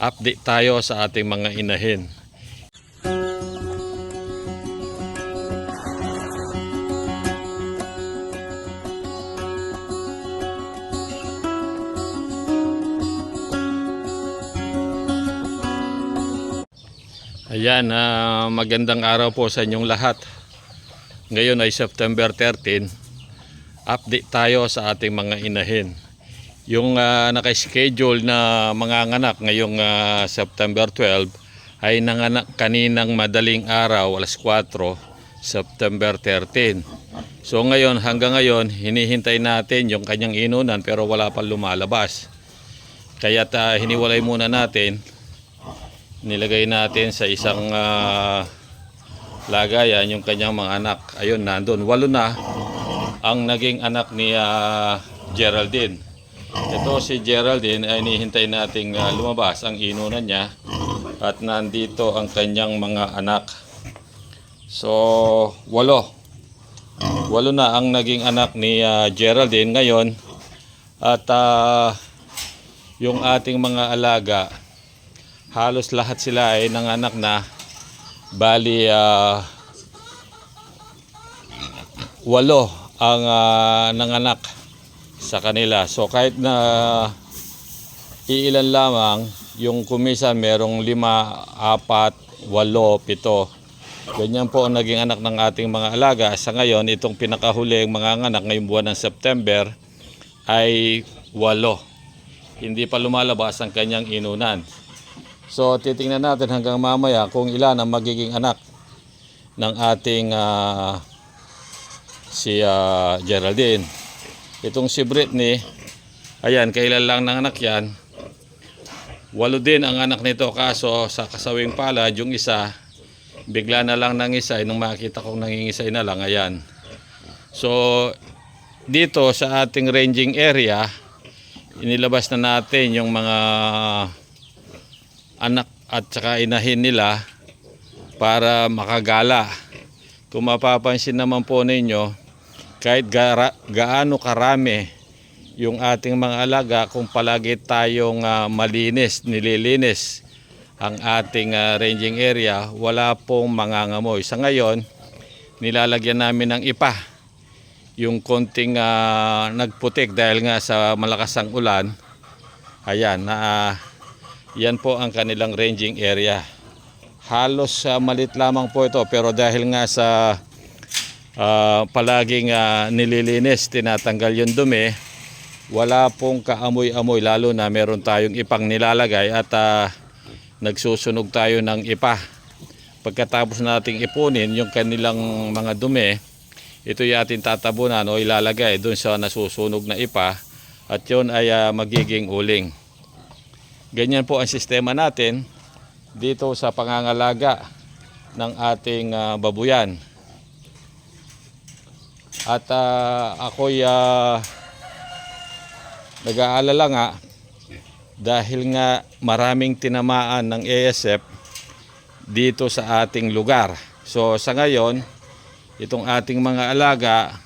update tayo sa ating mga inahin. Ayan, ah, magandang araw po sa inyong lahat. Ngayon ay September 13. Update tayo sa ating mga inahin. Yung uh, naka-schedule na mga anak ngayong ah, September 12 ay nanganak kaninang madaling araw alas 4 September 13. So ngayon hanggang ngayon hinihintay natin yung kanyang inunan pero wala pa lumalabas. Kaya ta hiniwalay muna natin nilagay natin sa isang ah, lagayan yung kanyang mga anak. Ayun, nandun. Walo na ang naging anak ni ah, Geraldine. Ito si Geraldine ay nihintay nating ah, lumabas ang inunan niya at nandito ang kanyang mga anak. So, walo. Walo na ang naging anak ni ah, Geraldine ngayon at ah, yung ating mga alaga halos lahat sila ay nanganak na bali ah, walo ang ah, nanganak sa kanila. So kahit na iilan lamang yung kumisan merong lima, apat, walo, pito. Ganyan po ang naging anak ng ating mga alaga. Sa ngayon itong pinakahuling mga anak ngayong buwan ng September ay walo. Hindi pa lumalabas ang kanyang inunan. So titingnan natin hanggang mamaya kung ilan ang magiging anak ng ating ah, si ah, Geraldine. Itong si Britney, ayan, kailan lang ng anak yan. Walo din ang anak nito kaso sa kasawing palad yung isa, bigla na lang nangisay nung makita kong nangingisay na lang, ayan. So dito sa ating ranging area, inilabas na natin yung mga anak at saka inahin nila para makagala. Kung mapapansin naman po ninyo, kahit gara, gaano karami yung ating mga alaga kung palagi tayong ah, malinis, nililinis ang ating ah, ranging area, wala pong mangangamoy. Sa ngayon, nilalagyan namin ng ipa yung konting ah, nagputik dahil nga sa malakas ang ulan. Ayan, na ah, yan po ang kanilang ranging area. Halos uh, malit lamang po ito pero dahil nga sa ah, palaging ah, nililinis, tinatanggal yung dumi, wala pong kaamoy-amoy lalo na meron tayong ipang nilalagay at ah, nagsusunog tayo ng ipa. Pagkatapos nating ipunin yung kanilang mga dumi, ito yung ating tatabunan o ilalagay doon sa nasusunog na ipa at yun ay ah, magiging uling. Ganyan po ang sistema natin dito sa pangangalaga ng ating ah, babuyan. At uh, ako'y ah, nag-aalala nga dahil nga maraming tinamaan ng ASF dito sa ating lugar. So sa ngayon, itong ating mga alaga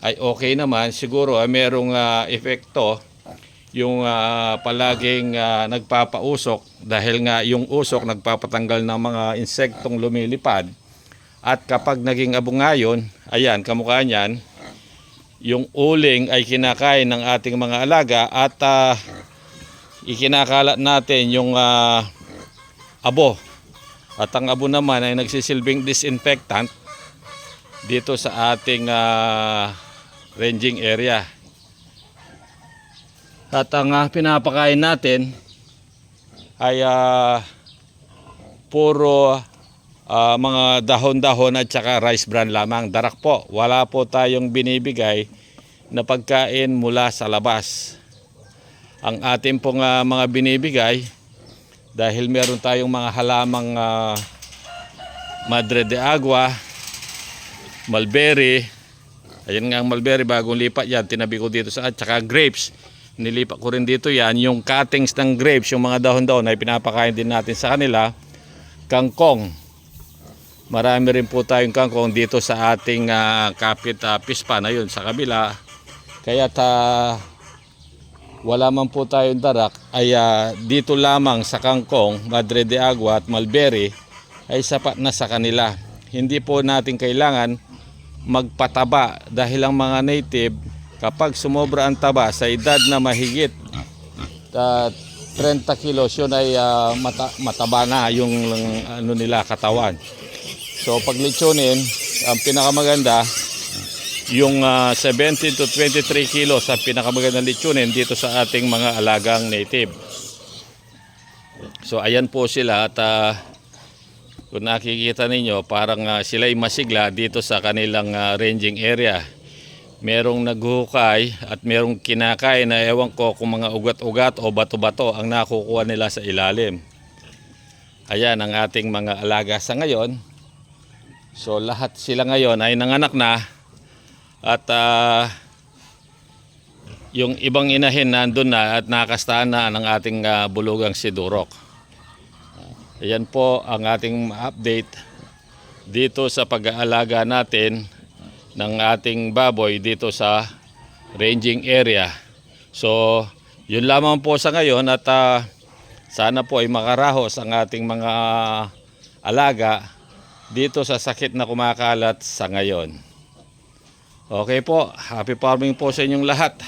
ay okay naman. Siguro ay merong ah, epekto yung ah, palaging ah, nagpapausok dahil nga yung usok nagpapatanggal ng mga insektong lumilipad at kapag naging abungayon, ayan kamukha niyan, yung uling ay kinakain ng ating mga alaga at ah, ikinakalat natin yung ah, abo at ang abo naman ay nagsisilbing disinfectant dito sa ating ah, ranging area. At ang ah, pinapakain natin ay ah, puro ah, mga dahon-dahon at saka rice bran lamang. Darak po. Wala po tayong binibigay na pagkain mula sa labas. Ang ating pong ah, mga binibigay dahil meron tayong mga halamang ah, madre de agua, mulberry, Ayan nga ang mulberry, bagong lipat yan. Tinabi ko dito sa at saka grapes. Nilipat ko rin dito yan. Yung cuttings ng grapes, yung mga dahon-dahon ay pinapakain din natin sa kanila. Kangkong. Marami rin po tayong kangkong dito sa ating ah, kapit uh, pispa na yun sa kabila. Kaya ta wala man po tayong darak ay ah, dito lamang sa Kangkong, Madre de Agua at Malberi ay sapat na sa kanila. Hindi po natin kailangan magpataba dahil ang mga native kapag sumobra ang taba sa edad na mahigit ah, 30 kilos yun ay ah, mata- mataba na yung ano nila katawan. So pag lechonin, ang pinakamaganda yung ah, 17 to 23 kilos ang pinakamagandang lechonin dito sa ating mga alagang native. So ayan po sila at ah, kung nakikita ninyo parang ah, sila ay masigla dito sa kanilang ah, ranging area. Merong naghuhukay at merong kinakain na ewan ko kung mga ugat-ugat o bato-bato ang nakukuha nila sa ilalim. Ayan ang ating mga alaga sa ngayon. So lahat sila ngayon ay nanganak na at ah, yung ibang inahin nandun na at nakastaan na ng ating ah, bulugang si Durok. Ayan po ang ating update dito sa pag-aalaga natin ng ating baboy dito sa ranging area. So, yun lamang po sa ngayon at ah, sana po ay makarahos ang ating mga alaga dito sa sakit na kumakalat sa ngayon. Okay po, happy farming po sa inyong lahat.